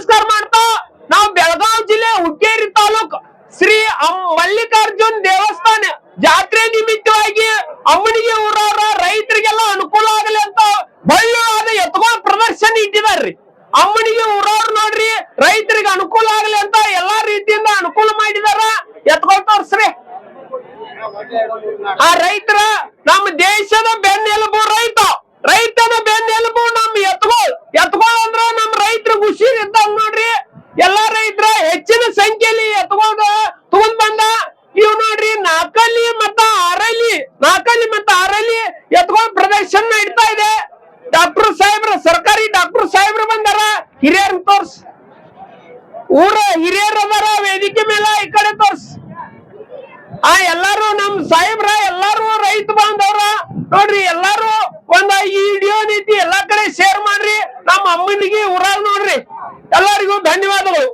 ನಮಸ್ಕಾರ ಮಾಡ್ತಾ, ನಾವು ಬೆಳಗಾವಿ ಜಿಲ್ಲೆ ಹುಕ್ಕೇರಿ ತಾಲೂಕ್ ಶ್ರೀ ಮಲ್ಲಿಕಾರ್ಜುನ್ ದೇವಸ್ಥಾನ. ಜಾತ್ರೆ ನಿಮಿತ್ತವಾಗಿ ಅಮ್ಮನಿಗೆ ಊರವರ ರೈತರಿಗೆಲ್ಲ ಅನುಕೂಲ ಆಗಲಿ ಅಂತ ಬಳ್ಳಾದ ಎತ್ಕೋ ಪ್ರದರ್ಶನ ಇಟ್ಟಿದಾರ್ರಿ. ಅಮ್ಮನಿಗೆ ಊರವ್ರು ನೋಡ್ರಿ, ರೈತರಿಗೆ ಅನುಕೂಲ ಆಗಲಿ ಅಂತ ಎಲ್ಲಾ ರೀತಿಯಿಂದ ಅನುಕೂಲ ಮಾಡಿದಾರ. ಎತ್ಕೊಂಡ್ ತೋರ್ಸ್ರಿ ಆ ರೈತರ ನಮ್ಮ ದೇಶದ ಬೆನ್ನೆಲುಬು ರೈತ ರೈತನ ಬೆನ್ನೆಲುಬು ನಮ್ಮ ಎತ್ಕೊಳ್ ಎತ್ಕೊಳ್ ಅಂದ್ರ ನಮ್ಮ ರೈತರ ಖುಷಿ ಇದ್ದಂಗ ನೋಡ್ರಿ ಎಲ್ಲಾ ರೈತರ ಹೆಚ್ಚಿನ ಸಂಖ್ಯೆಯಲ್ಲಿ ಎತ್ಕೊಂಡು ತಗೊಂಡ್ ಬಂದ. ಇವ್ ನೋಡ್ರಿ, ನಾಲ್ಕಲ್ಲಿ ಮತ್ತ ಆರಲ್ಲಿ, ನಾಲ್ಕಲ್ಲಿ ಮತ್ತ ಆರಲ್ಲಿ ಎತ್ಕೊಂಡ್ ಪ್ರದರ್ಶನ ಇಡ್ತಾ ಇದೆ. ಡಾಕ್ಟರ್ ಸಾಹೇಬ್ರ, ಸರ್ಕಾರಿ ಡಾಕ್ಟರ್ ಸಾಹೇಬ್ರು ಬಂದಾರ. ಹಿರಿಯರ್ ತೋರ್ಸ್. ಊರ ಹಿರಿಯರ್ ಅದಾರ ವೇದಿಕೆ ಮೇಲೆ ಈ ಕಡೆ ತೋರ್ಸ್. ಆ ಎಲ್ಲಾರು ನಮ್ ಸಾಹೇಬ್ರ, ಎಲ್ಲಾರು ರೈತ ಬಾಂಧವ್ರ, ನೋಡ್ರಿ, ಎಲ್ಲಾರು ಒಂದ ಈ ವಿಡಿಯೋ ನೀತಿ ಎಲ್ಲಾ ಕಡೆ ಶೇರ್ ಮಾಡ್ರಿ. ನಮ್ಮ ಅಮ್ಮನಿಗೆ ಊರಾಗ ನೋಡ್ರಿ. ಎಲ್ಲರಿಗೂ ಧನ್ಯವಾದಗಳು.